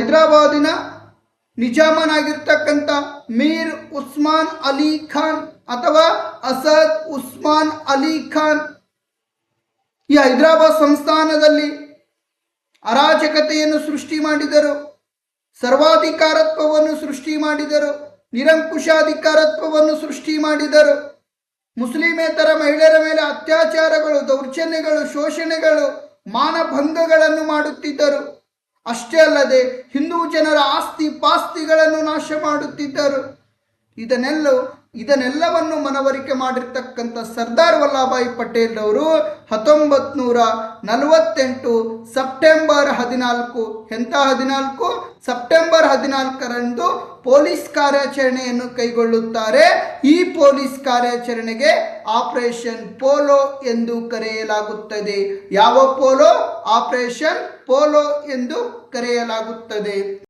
ಹೈದರಾಬಾದಿನ ನಿಜಾಮನಾಗಿರ್ತಕ್ಕಂಥ ಮೀರ್ ಉಸ್ಮಾನ್ ಅಲಿ ಖಾನ್ ಅಥವಾ ಅಸದ್ ಉಸ್ಮಾನ್ ಅಲಿ ಖಾನ್ ಈ ಹೈದರಾಬಾದ್ ಸಂಸ್ಥಾನದಲ್ಲಿ ಅರಾಜಕತೆಯನ್ನು ಸೃಷ್ಟಿ ಮಾಡಿದರು, ಸರ್ವಾಧಿಕಾರತ್ವವನ್ನು ಸೃಷ್ಟಿ ಮಾಡಿದರು, ನಿರಂಕುಶಾಧಿಕಾರತ್ವವನ್ನು ಸೃಷ್ಟಿ ಮಾಡಿದರು. ಮುಸ್ಲಿಮೇತರ ಮಹಿಳೆಯರ ಮೇಲೆ ಅತ್ಯಾಚಾರಗಳು, ದೌರ್ಜನ್ಯಗಳು, ಶೋಷಣೆಗಳು, ಮಾನಭಂಗಗಳನ್ನು ಮಾಡುತ್ತಿದ್ದರು. ಅಷ್ಟೇ ಅಲ್ಲದೆ ಹಿಂದೂ ಜನರ ಆಸ್ತಿ ಪಾಸ್ತಿಗಳನ್ನು ನಾಶ ಮಾಡುತ್ತಿದ್ದರು. ಇದನ್ನೆಲ್ಲ, ಇದನ್ನೆಲ್ಲವನ್ನು ಮನವರಿಕೆ ಮಾಡಿರ್ತಕ್ಕಂಥ ಸರ್ದಾರ್ ವಲ್ಲಭಾಯಿ ಪಟೇಲ್ ಅವರು ಹತ್ತೊಂಬತ್ತು ನೂರ ನಲವತ್ತೆಂಟು ಹದಿನಾಲ್ಕು, ಎಂಥ ಹದಿನಾಲ್ಕು? ಸೆಪ್ಟೆಂಬರ್ ಹದಿನಾಲ್ಕರಂದು ಪೊಲೀಸ್ ಕಾರ್ಯಾಚರಣೆಯನ್ನು ಕೈಗೊಳ್ಳುತ್ತಾರೆ. ಈ ಪೊಲೀಸ್ ಕಾರ್ಯಾಚರಣೆಗೆ ಆಪರೇಷನ್ ಪೋಲೋ ಎಂದು ಕರೆಯಲಾಗುತ್ತದೆ. ಯಾವ ಪೋಲೋ? ಆಪರೇಷನ್ ಪೋಲೋ ಎಂದು ಕರೆಯಲಾಗುತ್ತದೆ.